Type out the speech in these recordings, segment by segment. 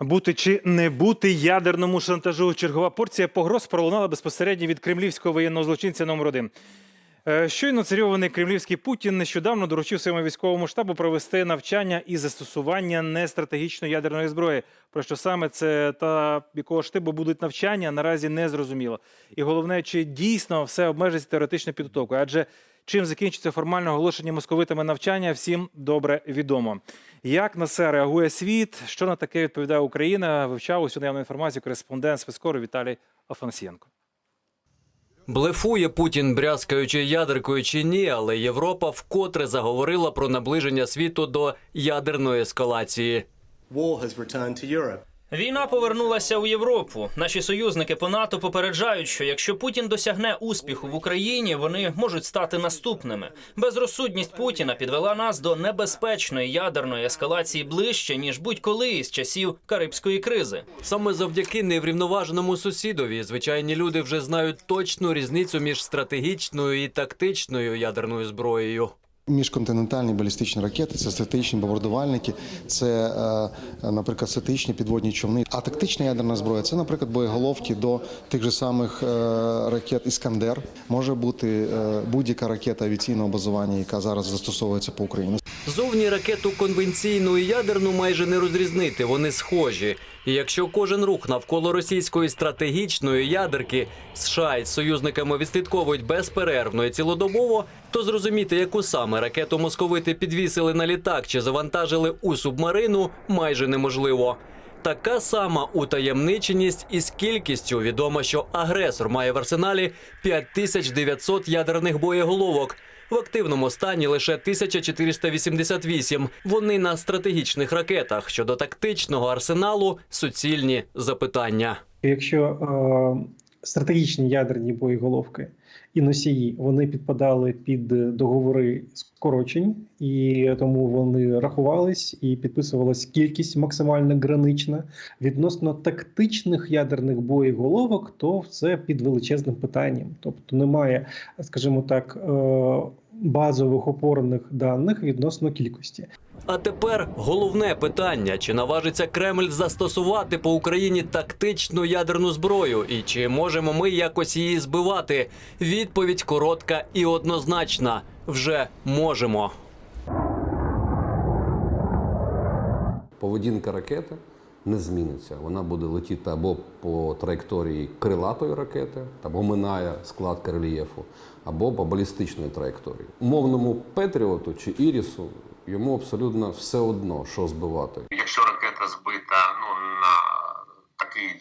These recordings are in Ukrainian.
Бути чи не бути ядерному шантажу. Чергова порція погроз пролунала безпосередньо від кремлівського воєнного злочинця номер 1 Щойно царьований кремлівський Путін нещодавно доручив своєму військовому штабу провести навчання і застосування нестратегічної ядерної зброї. Про що саме це та якого штибу будуть навчання, наразі не зрозуміло. І головне, чи дійсно все обмежиться теоретичною підготовкою, адже чим закінчиться формальне оголошення московитами навчання, всім добре відомо. Як на це реагує світ? Що на таке відповідає Україна? Вивчав усю наявну інформацію кореспондент спецкору Віталій Афанасієнко. Блефує Путін, брязкаючи ядеркою чи ні, але Європа вкотре заговорила про наближення світу до ядерної ескалації. Війна повернулася у Європу. Наші союзники по НАТО попереджають, що якщо Путін досягне успіху в Україні, вони можуть стати наступними. Безрозсудність Путіна підвела нас до небезпечної ядерної ескалації ближче ніж будь-коли із часів Карибської кризи. Саме завдяки неврівноваженому сусідові звичайні люди вже знають точну різницю між стратегічною і тактичною ядерною зброєю. Міжконтинентальні балістичні ракети це стратегічні бомбардувальники, це, е, наприклад, стратегічні підводні човни. А тактична ядерна зброя це, наприклад, боєголовки до тих же самих е, ракет Іскандер. Може бути е, будь-яка ракета авіаційного базування, яка зараз застосовується по Україні. Зовні ракету конвенційну і ядерну майже не розрізнити, вони схожі. І якщо кожен рух навколо російської стратегічної ядерки США із союзниками відслідковують безперервно і цілодобово, то зрозуміти, яку саме ракету московити підвісили на літак чи завантажили у субмарину, майже неможливо. Така сама утаємниченість із кількістю відомо, що агресор має в арсеналі 5900 ядерних боєголовок. В активному стані лише 1488. Вони на стратегічних ракетах. Щодо тактичного арсеналу суцільні запитання. Якщо е, стратегічні ядерні боєголовки і носії вони підпадали під договори скорочень, і тому вони рахувались і підписувалась кількість максимально гранична. Відносно тактичних ядерних боєголовок, то це під величезним питанням. Тобто немає, скажімо так, е, базових опорних даних відносно кількості. А тепер головне питання: чи наважиться Кремль застосувати по Україні тактичну ядерну зброю, і чи можемо ми якось її збивати? Відповідь коротка і однозначна: вже можемо. поведінка ракети не зміниться. Вона буде летіти або по траєкторії крилатої ракети, або минає складки рельєфу, або по балістичній траєкторії. Умовному Петріоту чи Ірісу йому абсолютно все одно, що збивати. Якщо ракета збита ну на такій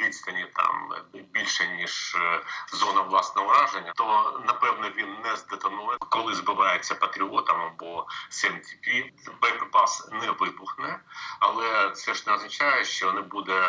відстані, там більше ніж е, зона власного ураження, то напевно він не здетонує. Коли збивається патріотом або СМТП, боєприпас не вибухне, але це ж не означає, що не буде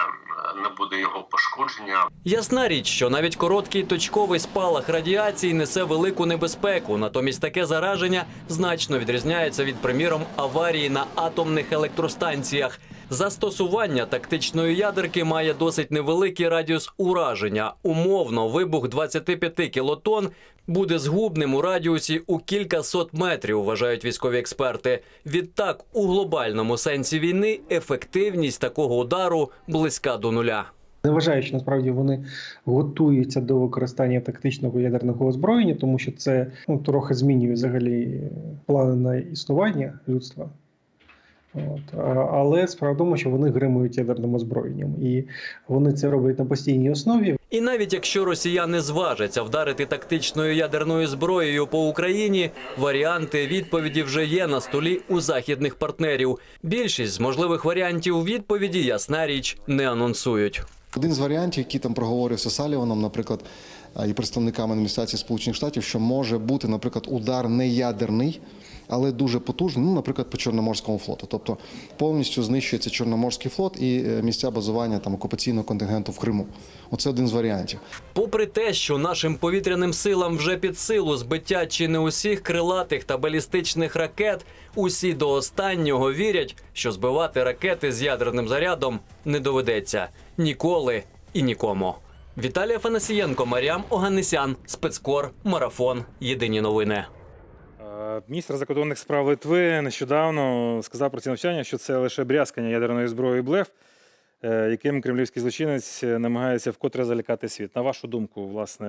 не буде його пошкодження. Ясна річ, що навіть короткий точковий спалах радіації несе велику небезпеку. Натомість таке зараження значно відрізняється від, приміром, аварії на атомних електростанціях. Застосування тактичної ядерки має досить невеликий радіус ураження. Умовно, вибух 25 кілотон буде згубним у радіусі у кількасот метрів, вважають військові експерти. Відтак, у глобальному сенсі війни ефективність такого удару близька до нуля. Не вважаю, що насправді вони готуються до використання тактичного ядерного озброєння, тому що це ну, трохи змінює взагалі плани на існування людства. От. Але справа в тому, що вони гримують ядерним озброєнням, і вони це роблять на постійній основі. І навіть якщо росіяни зважаться вдарити тактичною ядерною зброєю по Україні, варіанти відповіді вже є на столі у західних партнерів. Більшість з можливих варіантів відповіді, ясна річ, не анонсують. Один з варіантів, який там проговорювався Саліваном, наприклад, і представниками адміністрації Сполучених Штатів, що може бути, наприклад, удар не ядерний, але дуже потужний, ну, наприклад, по Чорноморському флоту. Тобто повністю знищується Чорноморський флот і е, місця базування там окупаційного контингенту в Криму. Оце один з варіантів. Попри те, що нашим повітряним силам вже під силу збиття чи не усіх крилатих та балістичних ракет, усі до останнього вірять, що збивати ракети з ядерним зарядом не доведеться ніколи і нікому. Віталій Афанасієнко, Маріам Оганесян, спецкор, марафон. Єдині новини. Міністр закордонних справ Литви нещодавно сказав про ці навчання, що це лише брязкання ядерної зброї блеф. е, яким кремлівський злочинець намагається вкотре залякати світ. На вашу думку, власне,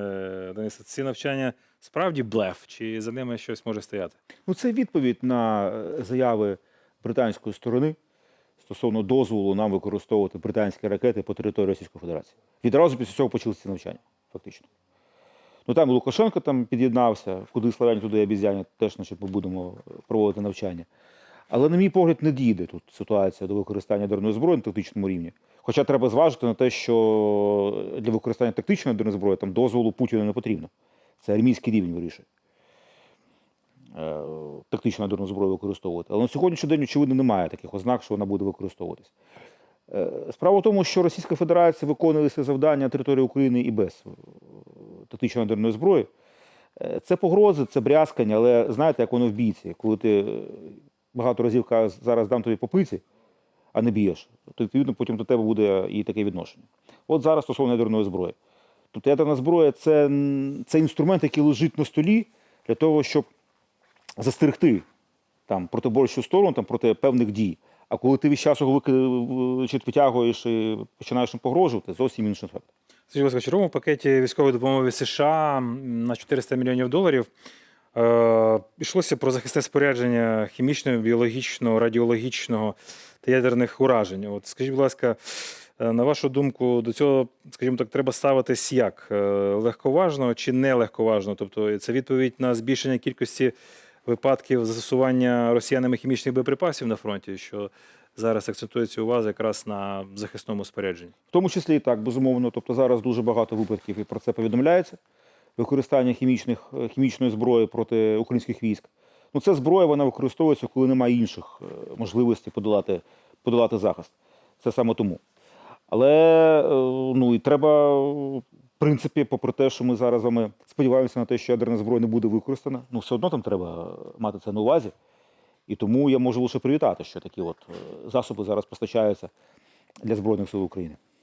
Денисе, ці навчання справді блеф, чи за ними щось може стояти? Ну, це відповідь на е, заяви британської сторони стосовно дозволу нам використовувати британські ракети по території Російської Федерації. Відразу після цього почалися ці навчання, фактично. Ну там Лукашенко там під'єднався, куди славяні, туди обізяні, теж ми будемо проводити навчання. Але, на мій погляд, не дійде тут ситуація до використання ядерної зброї на тактичному рівні. Хоча треба зважити на те, що для використання тактичної ядерної зброї там дозволу Путіну не потрібно. Це армійський рівень вирішує. Е, Тактичну ядерну зброю використовувати. Але на сьогоднішній день, очевидно, немає таких ознак, що вона буде використовуватись. Е, Справа в тому, що Російська Федерація виконує свої завдання на території України і без тактичної ядерної зброї. Е, Це погрози, це брязкання, але знаєте, як воно в бійці, коли ти е, багато разів кажеш, зараз дам тобі по пиці, а не б'єш, то відповідно потім до тебе буде і таке відношення. От зараз стосовно ядерної зброї. Тобто ядерна зброя це, це інструмент, який лежить на столі для того, щоб застерегти там, протиборчу сторону там, проти певних дій. А коли ти весь час його вики- чи витягуєш і починаєш погрожувати, зовсім інший ефект. Скажіть, будь ласка, в черговому пакеті військової допомоги США на 400 мільйонів доларів е, йшлося про захисне спорядження хімічного, біологічного, радіологічного та ядерних уражень. От скажіть, будь ласка, е, на вашу думку, до цього, скажімо так, треба ставитись як? Е, Легковажно чи не легковажно? Тобто це відповідь на збільшення кількості випадків застосування росіянами хімічних боєприпасів на фронті, що зараз акцентується увага якраз на захисному спорядженні. В тому числі і так, безумовно. Тобто зараз дуже багато випадків і про це повідомляється. Використання хімічних, е, хімічної зброї проти українських військ. Ну, це зброя вона використовується, коли немає інших е, можливостей подолати, подолати захист. Це саме тому. Але е, ну, і треба, принципі, попри те, що ми зараз вами сподіваємося на те, що ядерна зброя не буде використана, ну все одно там треба мати це на увазі. І тому я можу лише привітати, що такі от е, засоби зараз постачаються для Збройних сил України.